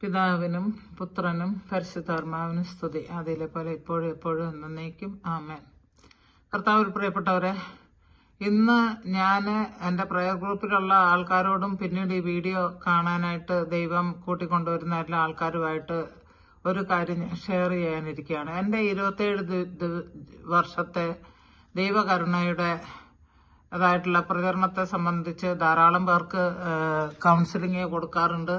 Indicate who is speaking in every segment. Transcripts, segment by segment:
Speaker 1: പിതാവിനും പുത്രനും പരിശുദ്ധാത്മാവിനും സ്തുതി. അതിലെ പോലെ ഇപ്പോഴും എപ്പോഴും എന്നേക്കും. ആമേൻ. കർത്താവിൽ പ്രിയപ്പെട്ടവരെ ഇന്ന് ഞാൻ എന്റെ പ്രയർ ഗ്രൂപ്പിലുള്ള ആൾക്കാരോടും പിന്നീട് ഈ വീഡിയോ കാണാനായിട്ട് ദൈവം കൂട്ടിക്കൊണ്ടുവരുന്ന എല്ലാ ആൾക്കാരുമായിട്ട് ഒരു കാര്യം ഷെയർ ചെയ്യാനിരിക്കുകയാണ്. എന്റെ ഇരുപത്തേഴ് വർഷത്തെ ദൈവകരുണയുടെ അതായിട്ടുള്ള പ്രചരണത്തെ സംബന്ധിച്ച് ധാരാളം പേർക്ക് കൗൺസിലിംഗ് കൊടുക്കാറുണ്ട്.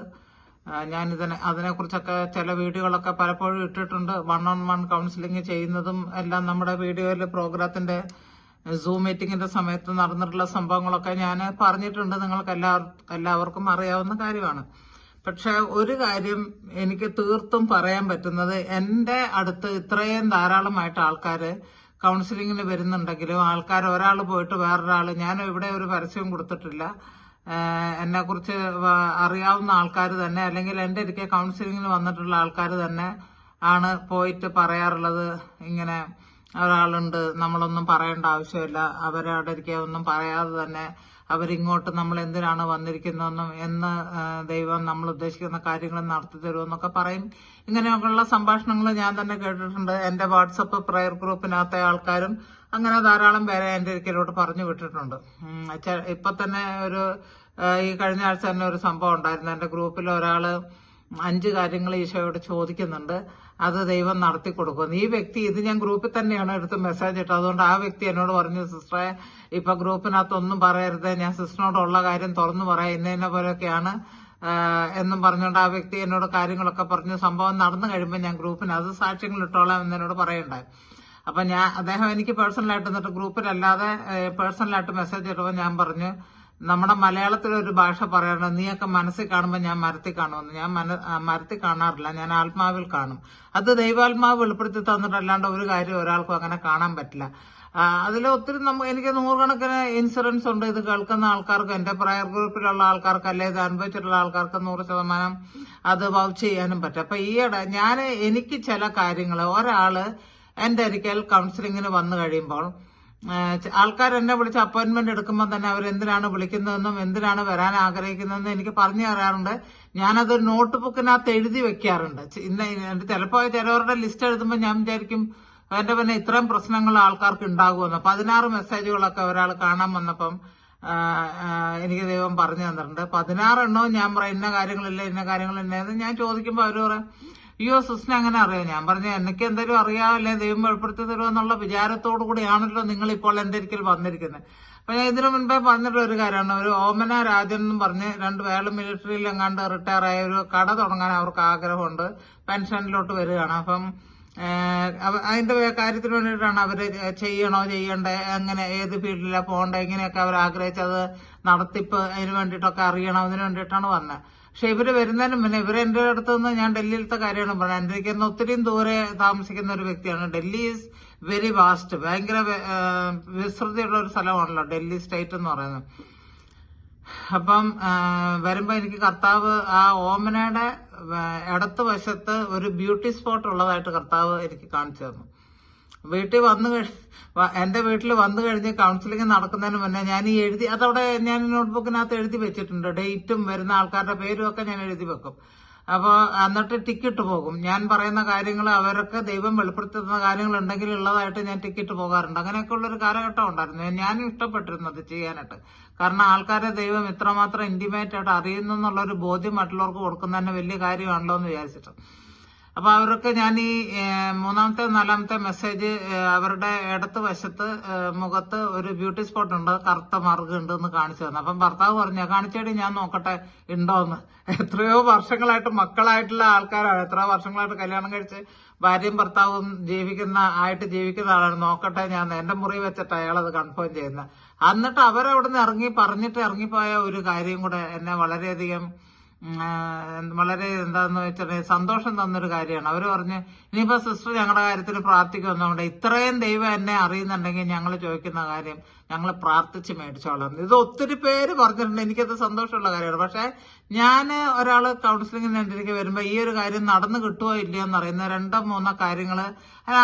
Speaker 1: ആ, ഇതിനെ അതിനെക്കുറിച്ചൊക്കെ ചില വീഡിയോകളൊക്കെ പലപ്പോഴും ഇട്ടിട്ടുണ്ട്. വൺ ഓൺ വൺ കൗൺസിലിംഗ് ചെയ്യുന്നതും എല്ലാം നമ്മുടെ വീഡിയോയിൽ പ്രോഗ്രാത്തിന്റെ സൂം മീറ്റിംഗിന്റെ സമയത്ത് നടന്നിട്ടുള്ള സംഭവങ്ങളൊക്കെ ഞാൻ പറഞ്ഞിട്ടുണ്ട്. നിങ്ങൾക്ക് എല്ലാവർക്കും അറിയാവുന്ന കാര്യമാണ്. പക്ഷെ ഒരു കാര്യം എനിക്ക് തീർത്തും പറയാൻ പറ്റുന്നത് എന്റെ അടുത്ത് ഇത്രയും ധാരാളമായിട്ട് ആൾക്കാര് കൗൺസിലിങ്ങിന് വരുന്നുണ്ടെങ്കിലും ആൾക്കാർ ഒരാൾ പോയിട്ട് വേറൊരാൾ ഞാൻ ഇവിടെ ഒരു പരസ്യവും കൊടുത്തിട്ടില്ല. എന്നെ കുറിച്ച് അറിയാവുന്ന ആൾക്കാർ തന്നെ അല്ലെങ്കിൽ എന്റെ ഇരിക്കെ കൗൺസിലിങ്ങിന് വന്നിട്ടുള്ള ആൾക്കാർ തന്നെ ആണ് പോയിട്ട് പറയാറുള്ളത്. ഇങ്ങനെ ഒരാളുണ്ട് നമ്മളൊന്നും പറയേണ്ട ആവശ്യമില്ല. അവരവിടെ ഇരിക്കെ ഒന്നും പറയാതെ തന്നെ അവരിങ്ങോട്ട് നമ്മൾ എന്തിനാണ് വന്നിരിക്കുന്നതെന്നും എന്ന് ദൈവം നമ്മൾ ഉദ്ദേശിക്കുന്ന കാര്യങ്ങൾ നടത്തി തരുമെന്നൊക്കെ പറയും. ഇങ്ങനെയൊക്കെയുള്ള സംഭാഷണങ്ങൾ ഞാൻ തന്നെ കേട്ടിട്ടുണ്ട്. എന്റെ വാട്സപ്പ് പ്രയർ ഗ്രൂപ്പിനകത്തെ ആൾക്കാരും അങ്ങനെ ധാരാളം പേരെ എന്റെ ഒരിക്കലോട്ട് പറഞ്ഞു വിട്ടിട്ടുണ്ട്. ഇപ്പം തന്നെ ഒരു ഈ കഴിഞ്ഞ ആഴ്ച തന്നെ ഒരു സംഭവം ഉണ്ടായിരുന്നു. എന്റെ ഗ്രൂപ്പിൽ ഒരാൾ അഞ്ച് കാര്യങ്ങൾ ഈശോയോട് ചോദിക്കുന്നുണ്ട്. അത് ദൈവം നടത്തി കൊടുക്കും ഈ വ്യക്തി ഇത് ഞാൻ ഗ്രൂപ്പിൽ തന്നെയാണ് എടുത്ത് മെസ്സേജ് ഇട്ടത്. അതുകൊണ്ട് ആ വ്യക്തി എന്നോട് പറഞ്ഞു സിസ്റ്ററെ ഇപ്പൊ ഗ്രൂപ്പിനകത്തൊന്നും പറയരുത്. ഞാൻ സിസ്റ്ററിനോടുള്ള കാര്യം തുറന്നു പറയാം. ഇന്നതിനെ ഇന്ന പോലെയൊക്കെയാണ് എന്നും പറഞ്ഞുകൊണ്ട് ആ വ്യക്തി എന്നോട് കാര്യങ്ങളൊക്കെ പറഞ്ഞു. സംഭവം നടന്നു കഴിയുമ്പോൾ ഞാൻ ഗ്രൂപ്പിന് അത് സാക്ഷ്യങ്ങൾ ഇട്ടോളാം എന്ന് എന്നോട് പറയുണ്ടായി അപ്പൊ ഞാൻ അദ്ദേഹം എനിക്ക് പേഴ്സണലായിട്ട് എന്നിട്ട് ഗ്രൂപ്പിലല്ലാതെ പേഴ്സണലായിട്ട് മെസ്സേജ് ഇട്ടപ്പോൾ ഞാൻ പറഞ്ഞു നമ്മുടെ മലയാളത്തിൽ ഒരു ഭാഷ പറയാറുണ്ട് നീയൊക്കെ മനസ്സിൽ കാണുമ്പോൾ ഞാൻ മരത്തിൽ കാണുമെന്ന്. ഞാൻ മന- മരത്തിൽ കാണാറില്ല ഞാൻ ആത്മാവിൽ കാണും. അത് ദൈവാത്മാവ് വെളിപ്പെടുത്തി തന്നിട്ടല്ലാണ്ട് ഒരു കാര്യം ഒരാൾക്കും അങ്ങനെ കാണാൻ പറ്റില്ല. അതിൽ ഒത്തിരി നമുക്ക് എനിക്ക് നൂറുകണക്കിന് ഇൻഷുറൻസ് ഉണ്ട്. ഇത് കേൾക്കുന്ന ആൾക്കാർക്ക് എന്റെ പ്രയർ ഗ്രൂപ്പിലുള്ള ആൾക്കാർക്ക് അല്ലെ ഇത് അനുഭവിച്ചിട്ടുള്ള ആൾക്കാർക്ക് നൂറ് ശതമാനം അത് വൗച്ച് ചെയ്യാനും പറ്റും. അപ്പൊ ഈയിടെ ഞാൻ എനിക്ക് ചില കാര്യങ്ങൾ ഒരാൾ എന്റെ ഒരിക്കൽ കൗൺസിലിങ്ങിന് വന്നു കഴിയുമ്പോൾ ആൾക്കാർ എന്നെ വിളിച്ച് അപ്പോയിന്റ്മെന്റ് എടുക്കുമ്പോൾ തന്നെ അവർ എന്തിനാണ് വിളിക്കുന്നതെന്നും എന്തിനാണ് വരാൻ ആഗ്രഹിക്കുന്നതെന്നും എനിക്ക് പറഞ്ഞു തരാറുണ്ട്. ഞാനത് നോട്ട് ബുക്കിനകത്ത് എഴുതി വെക്കാറുണ്ട്. ഇന്ന് ചിലപ്പോൾ ചിലവരുടെ ലിസ്റ്റ് എഴുതുമ്പോൾ ഞാൻ വിചാരിക്കും എന്റെ പിന്നെ ഇത്രയും പ്രശ്നങ്ങൾ ആൾക്കാർക്ക് ഉണ്ടാകുമെന്ന്. പതിനാറ് മെസ്സേജുകളൊക്കെ ഒരാൾ കാണാൻ വന്നപ്പം എനിക്ക് ദൈവം പറഞ്ഞു തന്നിട്ടുണ്ട്. പതിനാറെണ്ണവും ഞാൻ പറയും ഇന്ന കാര്യങ്ങളില്ല ഇന്ന കാര്യങ്ങളില്ല എന്ന് ഞാൻ ചോദിക്കുമ്പോൾ അവർ പറയും അയ്യോ സിസ്റ്റർ അങ്ങനെ അറിയാം? ഞാൻ പറഞ്ഞു എനിക്ക് എന്തെങ്കിലും അറിയാമല്ലേ ദൈവം വെളിപ്പെടുത്തി തരുമെന്നുള്ള വിചാരത്തോടു കൂടിയാണല്ലോ നിങ്ങൾ ഇപ്പോൾ എന്തെങ്കിലും വന്നിരിക്കുന്നത് അപ്പൊ ഞാൻ ഇതിനു മുൻപേ പറഞ്ഞിട്ടുള്ള ഒരു കാര്യമാണ്. ഒരു ഓമന രാജൻ എന്നും പറഞ്ഞ് രണ്ട് വേള മിലിറ്ററിയിൽ എങ്ങാണ്ട് റിട്ടയർ ആയ ഒരു കട തുടങ്ങാൻ അവർക്ക് ആഗ്രഹമുണ്ട്. പെൻഷനിലോട്ട് വരികയാണ്. അപ്പം അതിന്റെ കാര്യത്തിന് വേണ്ടിയിട്ടാണ് അവർ ചെയ്യണോ ചെയ്യണ്ടേ എങ്ങനെ ഏത് ഫീൽഡിലാണ് പോകണ്ടേ ഇങ്ങനെയൊക്കെ അവർ ആഗ്രഹിച്ചത് നടത്തിപ്പ് അതിന് വേണ്ടിയിട്ടൊക്കെ അറിയണം അതിന് വേണ്ടിയിട്ടാണ് വന്നത് പക്ഷെ ഇവർ വരുന്നതിന് മുന്നേ ഇവർ എന്റെ അടുത്ത് നിന്ന് ഞാൻ ഡൽഹിയിലത്തെ കാര്യമാണ് പറഞ്ഞത്. എന്റെ ഇരിക്കുന്ന ഒത്തിരിയും ദൂരെ താമസിക്കുന്ന ഒരു വ്യക്തിയാണ്. ഡൽഹി ഈസ് വെരി വാസ്റ്റ് ഭയങ്കര വിസ്തൃതിയുള്ള ഒരു സ്ഥലമാണല്ലോ ഡൽഹി സ്റ്റേറ്റ് എന്ന് പറയുന്നത്. അപ്പം വരുമ്പോൾ വരുമ്പോ എനിക്ക് കർത്താവ് ആ ഓമനയുടെ ഇടത്ത് വശത്ത് ഒരു ബ്യൂട്ടി സ്പോട്ട് ഉള്ളതായിട്ട് കർത്താവ് എനിക്ക് കാണിച്ചു തന്നു. വീട്ടിൽ വന്നു എന്റെ വീട്ടിൽ വന്നു കഴിഞ്ഞ് കൗൺസിലിംഗ് നടക്കുന്നതിന് മുന്നേ ഞാൻ ഈ എഴുതി അതവിടെ ഞാൻ നോട്ട്ബുക്കിനകത്ത് എഴുതി വെച്ചിട്ടുണ്ട്. ഡേറ്റും വരുന്ന ആൾക്കാരുടെ പേരും ഒക്കെ ഞാൻ എഴുതി വെക്കും. അപ്പോൾ എന്നിട്ട് ടിക്കറ്റ് പോകും. ഞാൻ പറയുന്ന കാര്യങ്ങൾ അവരൊക്കെ ദൈവം വെളിപ്പെടുത്തുന്ന കാര്യങ്ങൾ ഉണ്ടെങ്കിൽ ഉള്ളതായിട്ട് ഞാൻ ടിക്കറ്റ് പോകാറുണ്ട്. അങ്ങനെയൊക്കെ ഉള്ളൊരു കാലഘട്ടം ഉണ്ടായിരുന്നു. ഞാൻ ഇഷ്ടപ്പെട്ടിരുന്നു അത് ചെയ്യാനായിട്ട്. കാരണം ആൾക്കാരെ ദൈവം ഇത്രമാത്രം ഇന്റിമേറ്റ് ആയിട്ട് അറിയുന്നു എന്നുള്ളൊരു ബോധ്യം മറ്റുള്ളവർക്ക് കൊടുക്കുന്നതന്നെ വലിയ കാര്യമാണല്ലോ എന്ന് വിചാരിച്ചിട്ട്. അപ്പൊ അവർക്ക് ഞാൻ ഈ മൂന്നാമത്തെ നാലാമത്തെ മെസ്സേജ് അവരുടെ ഇടത്ത് വശത്ത് മുഖത്ത് ഒരു ബ്യൂട്ടി സ്പോട്ട് ഉണ്ട് കറുത്ത ഉണ്ട് എന്ന് കാണിച്ചു തന്നു. അപ്പം ഭർത്താവ് പറഞ്ഞു കാണിച്ചേടി ഞാൻ നോക്കട്ടെ ഉണ്ടോ എന്ന് എത്രയോ വർഷങ്ങളായിട്ട് മക്കളായിട്ടുള്ള ആൾക്കാരാണ്. എത്ര വർഷങ്ങളായിട്ട് കല്യാണം കഴിച്ച് ഭാര്യയും ഭർത്താവും ജീവിക്കുന്ന ആയിട്ട് ജീവിക്കുന്ന ആളാണ്. നോക്കട്ടെ ഞാൻ എന്റെ മുറി വെച്ചിട്ട് അത് കൺഫേം ചെയ്യുന്നത് എന്നിട്ട് അവരവിടെ നിന്ന് ഇറങ്ങി പറഞ്ഞിട്ട് ഇറങ്ങിപ്പോയ ഒരു കാര്യം കൂടെ എന്നെ വളരെയധികം വളരെ എന്താന്ന് വെച്ചാൽ സന്തോഷം തന്നൊരു കാര്യമാണ്. അവർ പറഞ്ഞ് ഇനിയിപ്പോ സിസ്റ്റർ ഞങ്ങളുടെ കാര്യത്തിൽ പ്രാർത്ഥിക്കുന്നുണ്ട് ഇത്രയും ദൈവം എന്നെ അറിയുന്നുണ്ടെങ്കിൽ ഞങ്ങൾ ചോദിക്കുന്ന കാര്യം ഞങ്ങൾ പ്രാർത്ഥിച്ച് മേടിച്ചോളാം. ഇത് ഒത്തിരി പേര് പറഞ്ഞിട്ടുണ്ട് എനിക്കത് സന്തോഷമുള്ള കാര്യമാണ്. പക്ഷെ ഞാൻ ഒരാൾ കൗൺസിലിംഗിന് എനിക്ക് വരുമ്പോൾ ഈ ഒരു കാര്യം നടന്നു കിട്ടുമോ ഇല്ലയോ എന്ന് അറിയുന്ന രണ്ടോ മൂന്നോ കാര്യങ്ങൾ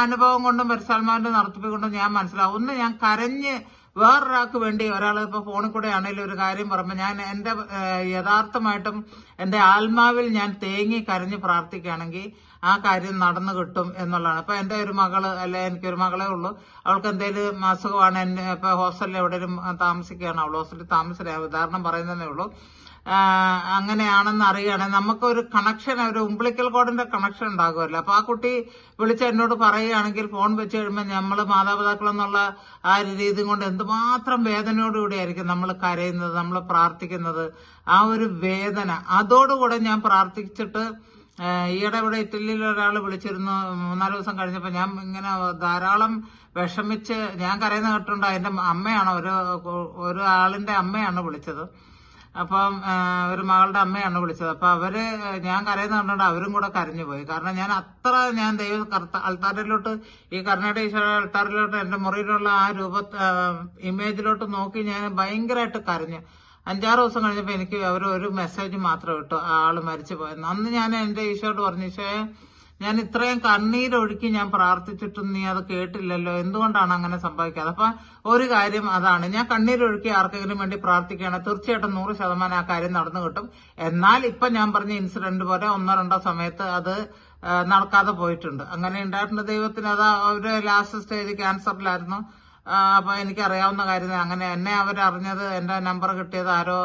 Speaker 1: അനുഭവം കൊണ്ടും പരിസൽമാന്റെ നടത്തിപ്പിക്കൊണ്ടും ഞാൻ മനസ്സിലാവും. ഒന്ന് ഞാൻ കരഞ്ഞ് വേറൊരാൾക്ക് വേണ്ടി ഒരാൾ ഇപ്പൊ ഫോണിൽ കൂടെ ആണെങ്കിലും ഒരു കാര്യം പറയുമ്പോൾ ഞാൻ എന്റെ യഥാർത്ഥമായിട്ടും എന്റെ ആത്മാവിൽ ഞാൻ തേങ്ങി കരഞ്ഞ് പ്രാർത്ഥിക്കുകയാണെങ്കിൽ ആ കാര്യം നടന്നു കിട്ടും എന്നുള്ളതാണ്. അപ്പം എന്റെ ഒരു മകൾ അല്ലെ എനിക്കൊരു മകളെ ഉള്ളൂ. അവൾക്ക് എന്തെങ്കിലും അസുഖമാണ് എന്നെ ഇപ്പൊ ഹോസ്റ്റലിൽ എവിടെയും താമസിക്കുകയാണ്. അവൾ ഹോസ്റ്റലിൽ താമസിച്ചില്ല ഉദാഹരണം പറയുന്നതേ ഉള്ളൂ. അങ്ങനെയാണെന്ന് അറിയുകയാണെങ്കിൽ നമുക്കൊരു കണക്ഷൻ ഒരു ഉംബ്ലിക്കൽ കോഡിന്റെ കണക്ഷൻ ഉണ്ടാകുമല്ലോ. അപ്പൊ ആ കുട്ടി വിളിച്ച് എന്നോട് പറയുകയാണെങ്കിൽ ഫോൺ വെച്ച് കഴിയുമ്പോൾ നമ്മൾ മാതാപിതാക്കൾ എന്നുള്ള ആ ഒരു രീതി കൊണ്ട് എന്തുമാത്രം വേദനയോടുകൂടി ആയിരിക്കും നമ്മൾ കരയുന്നത് നമ്മൾ പ്രാർത്ഥിക്കുന്നത്. ആ ഒരു വേദന. അതോടുകൂടെ ഞാൻ പ്രാർത്ഥിച്ചിട്ട് ഈയിടെ ഇവിടെ ഇറ്റലിയിൽ ഒരാൾ വിളിച്ചിരുന്നു. മൂന്നാൽ ദിവസം കഴിഞ്ഞപ്പോൾ ഞാൻ ഇങ്ങനെ ധാരാളം വിഷമിച്ച് ഞാൻ കരയുന്ന കേട്ടുണ്ട് അതിന്റെ അമ്മയാണ് ഒരു ഒരു അമ്മയാണ് വിളിച്ചത്. അപ്പം ഒരു മകളുടെ അമ്മയാണ് വിളിച്ചത്. അപ്പൊ അവർ ഞാൻ കരയുന്ന കണ്ടുകൊണ്ട് അവരും കൂടെ കരഞ്ഞു പോയി. കാരണം ഞാൻ അത്ര ഞാൻ ദൈവ കർത്ത അൾത്താരിലോട്ട് ഈ കർണാടക ഈശ്വര അൾത്താരിലോട്ട് എന്റെ മുറിയിലുള്ള ആ രൂപ ഇമേജിലോട്ട് നോക്കി ഞാൻ ഭയങ്കരമായിട്ട് കരഞ്ഞു. അഞ്ചാറ് ദിവസം കഴിഞ്ഞപ്പോൾ എനിക്ക് അവർ ഒരു മെസ്സേജ് മാത്രം ഇട്ടു. ആൾ മരിച്ചു പോയെന്ന് അന്ന് ഞാൻ എന്റെ ഈശോയോട് പറഞ്ഞു ഈശോയെ ഞാൻ ഇത്രയും കണ്ണീരൊഴുക്കി ഞാൻ പ്രാർത്ഥിച്ചിട്ടും നീ അത് കേട്ടില്ലല്ലോ. എന്തുകൊണ്ടാണ് അങ്ങനെ സംഭവിക്കാതെ അപ്പൊ ഒരു കാര്യം അതാണ്. ഞാൻ കണ്ണീരൊഴുക്കി ആർക്കെങ്കിലും വേണ്ടി പ്രാർത്ഥിക്കുകയാണ് തീർച്ചയായിട്ടും നൂറ് ശതമാനം ആ കാര്യം നടന്നു കിട്ടും. എന്നാൽ ഇപ്പൊ ഞാൻ പറഞ്ഞ ഇൻസിഡന്റ് പോലെ ഒന്നോ രണ്ടോ സമയത്ത് അത് നടക്കാതെ പോയിട്ടുണ്ട്. അങ്ങനെ ഉണ്ടായിട്ടുണ്ട്. ദൈവത്തിന് അത് അവർ ലാസ്റ്റ് സ്റ്റേജ് ക്യാൻസറിലായിരുന്നു അപ്പൊ എനിക്ക് അറിയാവുന്ന കാര്യം അങ്ങനെ എന്നെ അവരറിഞ്ഞത് എന്റെ നമ്പർ കിട്ടിയത് ആരോ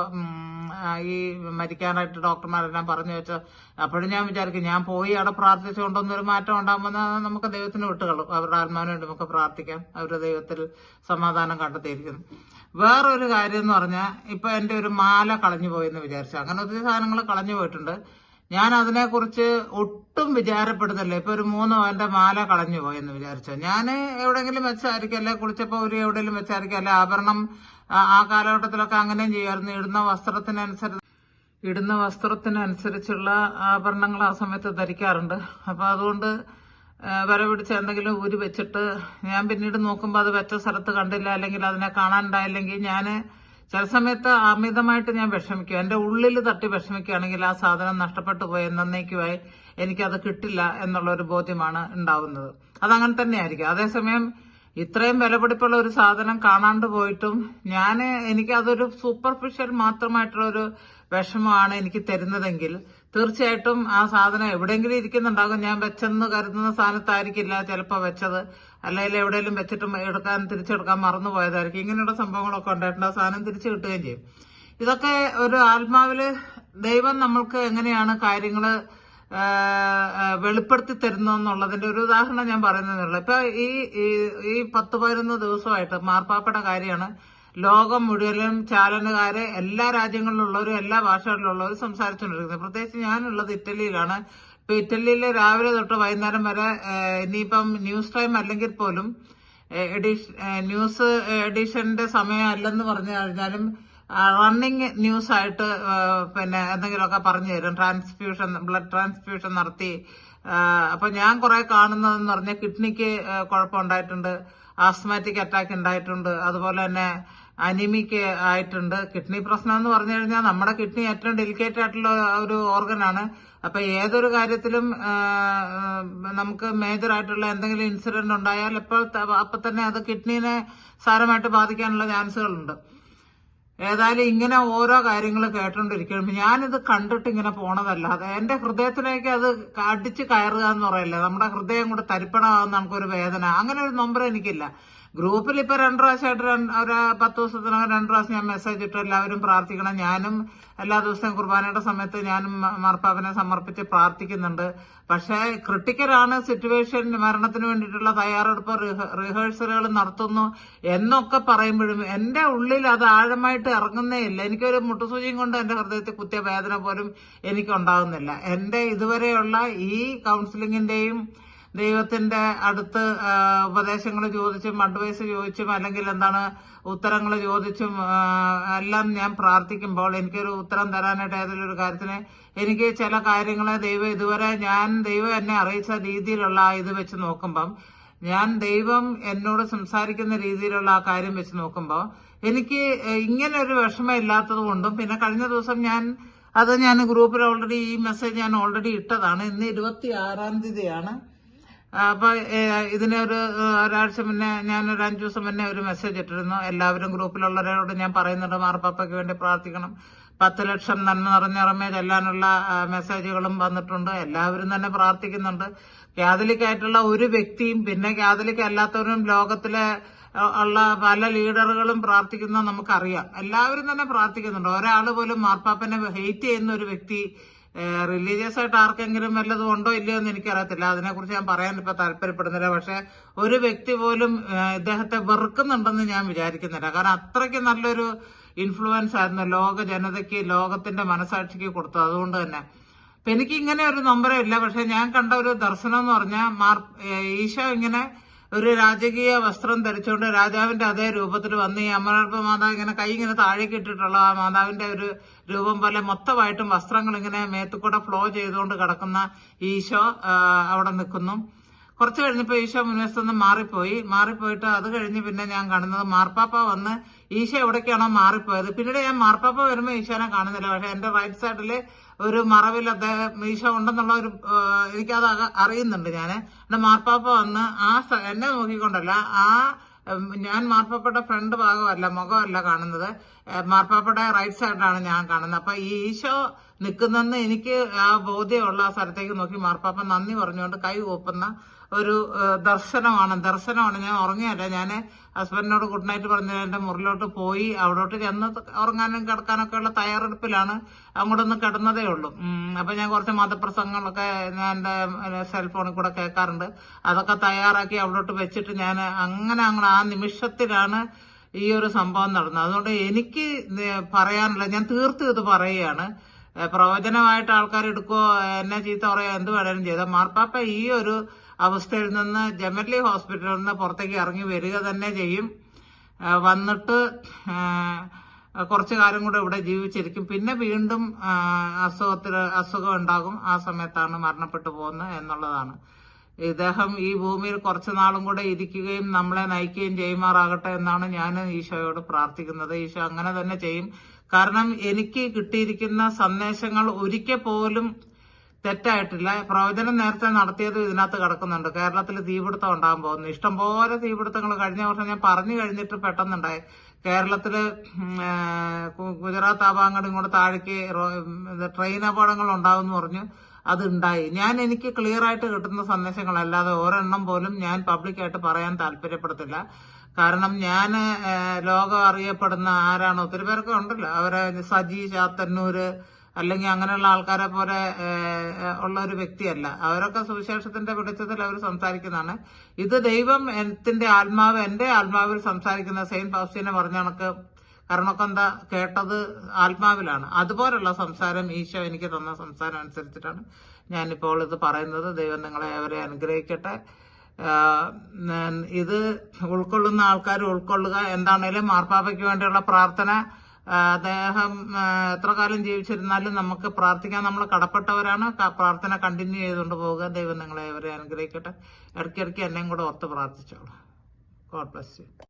Speaker 1: ഈ മരിക്കാനായിട്ട് ഡോക്ടർമാരെല്ലാം പറഞ്ഞു വെച്ച് അപ്പോഴും ഞാൻ വിചാരിക്കും ഞാൻ പോയി അവിടെ പ്രാർത്ഥിച്ചുകൊണ്ടൊന്നും ഒരു മാറ്റം ഉണ്ടാകുമ്പോൾ നമുക്ക് ദൈവത്തിന് വിട്ടുകളും അവരുടെ ആത്മാവിന് വേണ്ടി നമുക്ക് പ്രാർത്ഥിക്കാം. അവരുടെ ദൈവത്തിൽ സമാധാനം കണ്ടെത്തിയിരിക്കുന്നു. വേറൊരു കാര്യം എന്ന് പറഞ്ഞാൽ ഇപ്പൊ എന്റെ ഒരു മാല കളഞ്ഞു പോയെന്ന് വിചാരിച്ചു. അങ്ങനെ ഒത്തിരി സാധനങ്ങൾ കളഞ്ഞു പോയിട്ടുണ്ട്. ഞാൻ അതിനെക്കുറിച്ച് ഒട്ടും വിചാരപ്പെടുന്നില്ല. ഇപ്പൊ ഒരു മൂന്ന് എന്റെ മാല കളഞ്ഞു പോയെന്ന് വിചാരിച്ചു. ഞാൻ എവിടെയെങ്കിലും വെച്ചായിരിക്കും അല്ലെ കുളിച്ചപ്പോ ഒരു എവിടെയെങ്കിലും വെച്ചായിരിക്കും അല്ലെ ആഭരണം ആ- കാലഘട്ടത്തിലൊക്കെ അങ്ങനെയും ചെയ്യുമായിരുന്നു ഇടുന്ന വസ്ത്രത്തിനനുസരിച്ച് ഇടുന്ന വസ്ത്രത്തിനനുസരിച്ചുള്ള ആഭരണങ്ങൾ ആ സമയത്ത് ധരിക്കാറുണ്ട്. അപ്പോൾ അതുകൊണ്ട് വര പിടിച്ച് എന്തെങ്കിലും ഊരി വെച്ചിട്ട് ഞാൻ പിന്നീട് നോക്കുമ്പോൾ അത് വെച്ച സ്ഥലത്ത് കണ്ടില്ല അല്ലെങ്കിൽ അതിനെ കാണാനുണ്ടായില്ലെങ്കിൽ ഞാൻ ചില സമയത്ത് അമിതമായിട്ട് ഞാൻ വിഷമിക്കും. എന്റെ ഉള്ളിൽ തട്ടി വിഷമിക്കുകയാണെങ്കിൽ ആ സാധനം നഷ്ടപ്പെട്ടു പോയി എന്നേക്കുമായി എനിക്കത് കിട്ടില്ല എന്നുള്ളൊരു ബോധ്യമാണ് ഉണ്ടാവുന്നത്. അതങ്ങനെ തന്നെയായിരിക്കും. അതേസമയം ഇത്രയും വിലപിടിപ്പുള്ള ഒരു സാധനം കാണാണ്ട് പോയിട്ടും ഞാൻ എനിക്ക് അതൊരു സൂപ്പർഫിഷ്യൽ മാത്രമായിട്ടുള്ള ഒരു വിഷമമാണ് എനിക്ക് തരുന്നതെങ്കിൽ തീർച്ചയായിട്ടും ആ സാധനം എവിടെയെങ്കിലും ഇരിക്കുന്നുണ്ടാകും. ഞാൻ വെച്ചെന്ന് കരുതുന്ന സ്ഥാനത്തായിരിക്കില്ല ചിലപ്പോൾ വെച്ചത്. അല്ലെങ്കിൽ എവിടെയെങ്കിലും വെച്ചിട്ട് എടുക്കാൻ തിരിച്ചെടുക്കാൻ മറന്നു പോയതായിരിക്കും ഇങ്ങനെയുള്ള സംഭവങ്ങളൊക്കെ ഉണ്ടായിട്ടുണ്ട്. ആ സാധനം തിരിച്ചു കിട്ടുകയും ചെയ്യും. ഇതൊക്കെ ഒരു ആത്മാവിൽ ദൈവം നമ്മൾക്ക് എങ്ങനെയാണ് കാര്യങ്ങൾ വെളിപ്പെടുത്തി തരുന്നു എന്നുള്ളതിന്റെ ഒരു ഉദാഹരണം ഞാൻ പറയുന്നതേ ഇപ്പൊ ഈ ഈ- പത്ത് പതിനൊന്ന് ദിവസമായിട്ട് മാർപ്പാപ്പയുടെ കാര്യമാണ്. ലോകം മുഴുവനും ചാലനുകാരെ എല്ലാ രാജ്യങ്ങളിലുള്ളവരും എല്ലാ ഭാഷകളിലുള്ളവരും സംസാരിച്ചുകൊണ്ടിരിക്കുന്നത്. പ്രത്യേകിച്ച് ഞാനുള്ളത് ഇറ്റലിയിലാണ്. ഇപ്പൊ ഇറ്റലിയിലെ രാവിലെ തൊട്ട് വൈകുന്നേരം വരെ ഇനിയിപ്പം ന്യൂസ് ടൈം അല്ലെങ്കിൽ പോലും എഡിഷ- ന്യൂസ് എഡിഷന്റെ സമയം അല്ലെന്ന് പറഞ്ഞു കഴിഞ്ഞാലും റണ്ണിങ് ന്യൂസ് ആയിട്ട് പിന്നെ എന്തെങ്കിലുമൊക്കെ പറഞ്ഞു തരും. ട്രാൻസ്ഫ്യൂഷൻ ബ്ലഡ് ട്രാൻസ്ഫ്യൂഷൻ നടത്തി. അപ്പൊ ഞാൻ കുറെ കാണുന്നതെന്ന് പറഞ്ഞാൽ കിഡ്നിക്ക് കുഴപ്പമുണ്ടായിട്ടുണ്ട്. ആസ്മാറ്റിക് അറ്റാക്ക് ഉണ്ടായിട്ടുണ്ട്. അതുപോലെ തന്നെ അനിമിക്ക് ആയിട്ടുണ്ട്. കിഡ്നി പ്രശ്നം എന്ന് പറഞ്ഞു കഴിഞ്ഞാൽ നമ്മുടെ കിഡ്നി ഏറ്റവും ഡെലിക്കേറ്റ് ആയിട്ടുള്ള ഒരു ഓർഗനാണ് അപ്പൊ ഏതൊരു കാര്യത്തിലും നമുക്ക് മേജർ ആയിട്ടുള്ള എന്തെങ്കിലും ഇൻസിഡന്റ് ഉണ്ടായാൽ ഇപ്പോൾ അപ്പൊ തന്നെ അത് കിഡ്നീനെ സാരമായിട്ട് ബാധിക്കാനുള്ള ചാൻസുകളുണ്ട് ഏതായാലും ഇങ്ങനെ ഓരോ കാര്യങ്ങൾ കേട്ടോണ്ടിരിക്കുമ്പോൾ ഞാനിത് കണ്ടിട്ട് ഇങ്ങനെ പോണതല്ലാതെ എന്റെ ഹൃദയത്തിലേക്ക് അത് അടിച്ച് കയറുക എന്ന് പറയല്ലേ? നമ്മുടെ ഹൃദയം കൂടെ തരിപ്പണമാകുന്ന നമുക്കൊരു വേദന. അങ്ങനെ ഒരു നൊമ്പരം എനിക്കില്ല. ഗ്രൂപ്പിൽ ഇപ്പൊ രണ്ടു പ്രാവശ്യമായിട്ട് ഒരു പത്ത് ദിവസത്തിനകം രണ്ടു പ്രാവശ്യം ഞാൻ മെസ്സേജ് ഇട്ട്. എല്ലാവരും പ്രാർത്ഥിക്കണം. ഞാനും എല്ലാ ദിവസവും കുർബാനയുടെ സമയത്ത് ഞാനും മാർപ്പാപ്പനെ സമർപ്പിച്ച് പ്രാർത്ഥിക്കുന്നുണ്ട്. പക്ഷേ ക്രിട്ടിക്കലാണ് സിറ്റുവേഷൻ മരണത്തിന് വേണ്ടിയിട്ടുള്ള തയ്യാറെടുപ്പ് റിഹേഴ്സലുകൾ നടത്തുന്നു എന്നൊക്കെ പറയുമ്പോഴും എന്റെ ഉള്ളിൽ അത് ആഴമായിട്ട് ഇറങ്ങുന്നേ ഇല്ല. എനിക്കൊരു മുട്ടുസൂചിയും കൊണ്ട് എന്റെ ഹൃദയത്തിൽ കുത്തിയ വേദന പോലും എനിക്ക് ഉണ്ടാകുന്നില്ല എന്റെ ഇതുവരെയുള്ള ഈ കൗൺസിലിങ്ങിന്റെയും ദൈവത്തിന്റെ അടുത്ത് ഉപദേശങ്ങൾ ചോദിച്ചും അഡ്വൈസ് ചോദിച്ചും അല്ലെങ്കിൽ എന്താണ് ഉത്തരങ്ങൾ ചോദിച്ചും എല്ലാം ഞാൻ പ്രാർത്ഥിക്കുമ്പോൾ എനിക്കൊരു ഉത്തരം തരാനായിട്ട് ഏതെങ്കിലും ഒരു കാര്യത്തിന് എനിക്ക് ചില കാര്യങ്ങളെ ദൈവം ഇതുവരെ ഞാൻ ദൈവം എന്നെ അറിയിച്ച രീതിയിലുള്ള ഇത് വെച്ച് നോക്കുമ്പം ഞാൻ ദൈവം എന്നോട് സംസാരിക്കുന്ന രീതിയിലുള്ള ആ കാര്യം വെച്ച് നോക്കുമ്പോൾ എനിക്ക് ഇങ്ങനെ ഒരു വിഷമം ഇല്ലാത്തത് കൊണ്ടും പിന്നെ കഴിഞ്ഞ ദിവസം ഞാൻ അത് ഞാൻ ഗ്രൂപ്പിൽ ഓൾറെഡി ഈ മെസ്സേജ് ഞാൻ ഓൾറെഡി ഇട്ടതാണ്. ഇന്ന് ഇരുപത്തി ആറാം തീയതിയാണ്. അപ്പൊ ഇതിനെ ഇതിനൊരു ഒരാഴ്ച മുന്നേ ഞാൻ ഒരു അഞ്ചു ദിവസം മുന്നേ ഒരു മെസ്സേജ് ഇട്ടിരുന്നു. എല്ലാവരും ഗ്രൂപ്പിലുള്ളവരോട് ഞാൻ പറയുന്നുണ്ട് മാർപ്പാപ്പയ്ക്ക് വേണ്ടി പ്രാർത്ഥിക്കണം. പത്ത് ലക്ഷം നന്മ നിറഞ്ഞ ഇറമേ ചെല്ലാനുള്ള മെസ്സേജുകളും വന്നിട്ടുണ്ട്. എല്ലാവരും തന്നെ പ്രാർത്ഥിക്കുന്നുണ്ട്. കാതലിക്കായിട്ടുള്ള ഒരു വ്യക്തിയും പിന്നെ കാതലിക് അല്ലാത്തവരും ലോകത്തിലെ ഉള്ള പല ലീഡറുകളും പ്രാർത്ഥിക്കുന്ന നമുക്കറിയാം. എല്ലാവരും തന്നെ പ്രാർത്ഥിക്കുന്നുണ്ട്. ഒരാൾ പോലും മാർപ്പാപ്പനെ ഹെയ്റ്റ് ചെയ്യുന്ന ഒരു വ്യക്തി റിലീജിയസ് ആയിട്ട് ആർക്കെങ്കിലും വല്ലതും ഉണ്ടോ ഇല്ലയോ എന്ന് എനിക്കറിയത്തില്ല. അതിനെക്കുറിച്ച് ഞാൻ പറയാൻ ഇപ്പൊ താല്പര്യപ്പെടുന്നില്ല. പക്ഷേ ഒരു വ്യക്തി പോലും ഇദ്ദേഹത്തെ വെറുക്കുന്നുണ്ടെന്ന് ഞാൻ വിചാരിക്കുന്നില്ല. കാരണം അത്രയ്ക്ക് നല്ലൊരു ഇൻഫ്ലുവൻസ് ആയിരുന്നു ലോക ജനതയ്ക്ക് ലോകത്തിന്റെ മനസാക്ഷിക്ക് കൊടുത്തത്. അതുകൊണ്ട് തന്നെ. അപ്പൊ എനിക്ക് ഇങ്ങനെ ഒരു നമ്പരം ഇല്ല. പക്ഷെ ഞാൻ കണ്ട ഒരു ദർശനം എന്ന് പറഞ്ഞാൽ മാർ ഈശോ ഇങ്ങനെ ഒരു രാജകീയ വസ്ത്രം ധരിച്ചുകൊണ്ട് രാജാവിന്റെ അതേ രൂപത്തിൽ വന്ന് ഈ അമരപ്പ മാതാവ് ഇങ്ങനെ കൈ ഇങ്ങനെ താഴേക്ക് ഇട്ടിട്ടുള്ള ആ മാതാവിന്റെ ഒരു രൂപം പോലെ മൊത്തമായിട്ടും വസ്ത്രങ്ങൾ ഇങ്ങനെ മേത്തുകൂടെ ഫ്ലോ ചെയ്തുകൊണ്ട് കിടക്കുന്ന ഈശോ അവിടെ നിൽക്കുന്നു. കുറച്ച് കഴിഞ്ഞപ്പോൾ ഈശോ മുൻവശത്ത് നിന്ന് മാറിപ്പോയി. മാറിപ്പോയിട്ട് അത് കഴിഞ്ഞ് പിന്നെ ഞാൻ കാണുന്നത് മാർപ്പാപ്പ വന്ന് ഈശോ എവിടേക്കാണോ മാറിപ്പോയത്. പിന്നീട് ഞാൻ മാർപ്പാപ്പ വരുമ്പോൾ ഈശോനെ കാണുന്നില്ല. പക്ഷെ എന്റെ റൈറ്റ് സൈഡിൽ ഒരു മറവിൽ അദ്ദേഹം ഈശോ ഉണ്ടെന്നുള്ള ഒരു എനിക്കത് അറിയുന്നുണ്ട് ഞാൻ എന്റെ മാർപ്പാപ്പ വന്ന് ആ എന്നെ നോക്കിക്കൊണ്ടല്ല ആ ഞാൻ മാർപ്പാപ്പയുടെ ഫ്രണ്ട് ഭാഗമല്ല മുഖമല്ല കാണുന്നത്. മാർപ്പാപ്പയുടെ റൈറ്റ് സൈഡാണ് ഞാൻ കാണുന്നത്. അപ്പൊ ഈ ഈശോ നിൽക്കുന്നെന്ന് എനിക്ക് ആ ബോധ്യമുള്ള ആ സ്ഥലത്തേക്ക് നോക്കി മാർപ്പാപ്പ നന്ദി പറഞ്ഞുകൊണ്ട് കൈ കൂപ്പുന്ന ഒരു ദർശനമാണ്. ദർശനമാണ്. ഞാൻ ഉറങ്ങിയല്ല. ഞാൻ ഹസ്ബൻഡിനോട് ഗുഡ് നൈറ്റ് പറഞ്ഞ് എന്റെ മുറിലോട്ട് പോയി അവിടോട്ട് ചെന്ന് ഉറങ്ങാനും കിടക്കാനൊക്കെ ഉള്ള തയ്യാറെടുപ്പിലാണ് അങ്ങോട്ടൊന്ന് കിടന്നതേ ഉള്ളൂ. അപ്പൊ ഞാൻ കുറച്ച് മതപ്രസംഗങ്ങളൊക്കെ ഞാൻ എന്റെ സെൽഫോണിൽ കൂടെ കേൾക്കാറുണ്ട്. അതൊക്കെ തയ്യാറാക്കി അവിടോട്ട് വെച്ചിട്ട് ഞാൻ അങ്ങനെ അങ്ങനെ ആ നിമിഷത്തിലാണ് ഈ ഒരു സംഭവം നടന്നത്. അതുകൊണ്ട് എനിക്ക് പറയാനുള്ള ഞാൻ തീർത്തും ഇത് പറയുകയാണ്. പ്രവചനമായിട്ട് ആൾക്കാർ എടുക്കോ എന്നെ ചീത്ത പറയുക എന്ത് വേണേലും ചെയ്ത. മാർപ്പാപ്പ ഈ ഒരു അവസ്ഥയിൽ നിന്ന് ജമലി ഹോസ്പിറ്റലിൽ നിന്ന് പുറത്തേക്ക് ഇറങ്ങി വരിക തന്നെ ചെയ്യും. വന്നിട്ട് കുറച്ചു കാലം കൂടെ ഇവിടെ ജീവിച്ചിരിക്കും. പിന്നെ വീണ്ടും അസുഖത്തിൽ അസുഖം ഉണ്ടാകും. ആ സമയത്താണ് മരണപ്പെട്ടു പോകുന്നത് എന്നുള്ളതാണ്. ഇദ്ദേഹം ഈ ഭൂമിയിൽ കുറച്ചു നാളും കൂടെ ഇരിക്കുകയും നമ്മളെ നയിക്കുകയും ചെയ്യുമാറാകട്ടെ എന്നാണ് ഞാൻ ഈശോയോട് പ്രാർത്ഥിക്കുന്നത്. ഈശോ അങ്ങനെ തന്നെ ചെയ്യും. കാരണം എനിക്ക് കിട്ടിയിരിക്കുന്ന സന്ദേശങ്ങൾ ഒരിക്കൽ പോലും തെറ്റായിട്ടില്ല. പ്രവചനം നേരത്തെ നടത്തിയത് ഇതിനകത്ത് കിടക്കുന്നുണ്ട്. കേരളത്തിൽ തീപിടുത്തം ഉണ്ടാകാൻ പോകുന്നു. ഇഷ്ടംപോലെ തീപിടുത്തങ്ങൾ കഴിഞ്ഞ വർഷം ഞാൻ പറഞ്ഞു കഴിഞ്ഞിട്ട് പെട്ടെന്നുണ്ടായി. ഗു- ഗുജറാത്ത് ആ കൂടെ താഴേക്ക് ട്രെയിൻ അപകടങ്ങൾ ഉണ്ടാവും പറഞ്ഞു. അത് ഉണ്ടായി. ഞാൻ എനിക്ക് ക്ലിയർ ആയിട്ട് കിട്ടുന്ന സന്ദേശങ്ങളല്ലാതെ ഒരെണ്ണം പോലും ഞാൻ പബ്ലിക്കായിട്ട് പറയാൻ താല്പര്യപ്പെടത്തില്ല. കാരണം ഞാൻ ലോകം അറിയപ്പെടുന്ന ആരാണ് ഒത്തിരി പേരൊക്കെ ഉണ്ടല്ലോ. അവരെ സജി ചാത്തന്നൂര് അല്ലെങ്കിൽ അങ്ങനെയുള്ള ആൾക്കാരെ പോലെ ഉള്ള ഒരു വ്യക്തിയല്ല. അവരൊക്കെ സുവിശേഷത്തിന്റെ വെളിച്ചത്തിൽ അവർ സംസാരിക്കുന്നതാണ്. ഇത് ദൈവം എന്തിന്റെ ആത്മാവ് എന്റെ ആത്മാവിൽ സംസാരിക്കുന്ന സെയിൻ ഫൗസ്റ്റീനെ പറഞ്ഞ കണക്ക് കർണക്കൊന്ത കേട്ടത് ആത്മാവിലാണ്. അതുപോലുള്ള സംസാരം ഈശോ എനിക്ക് തന്ന സംസാരം അനുസരിച്ചിട്ടാണ് ഞാനിപ്പോൾ ഇത് പറയുന്നത്. ദൈവം നിങ്ങളെ അവരെ അനുഗ്രഹിക്കട്ടെ. ഇത് ഉൾക്കൊള്ളുന്ന ആൾക്കാർ ഉൾക്കൊള്ളുക എന്താണേലും മാർപ്പാപ്പയ്ക്ക് വേണ്ടിയുള്ള പ്രാർത്ഥന അദ്ദേഹം എത്ര കാലം ജീവിച്ചിരുന്നാലും നമുക്ക് പ്രാർത്ഥിക്കാൻ നമ്മൾ കടപ്പെട്ടവരാണ്. പ്രാർത്ഥന കണ്ടിന്യൂ ചെയ്തുകൊണ്ട് പോവുക. ദൈവം നിങ്ങളെ അവരെ അനുഗ്രഹിക്കട്ടെ. ഇടയ്ക്കിടയ്ക്ക് എന്നെയും കൂടെ ഓർത്ത് പ്രാർത്ഥിച്ചോളൂ. God bless you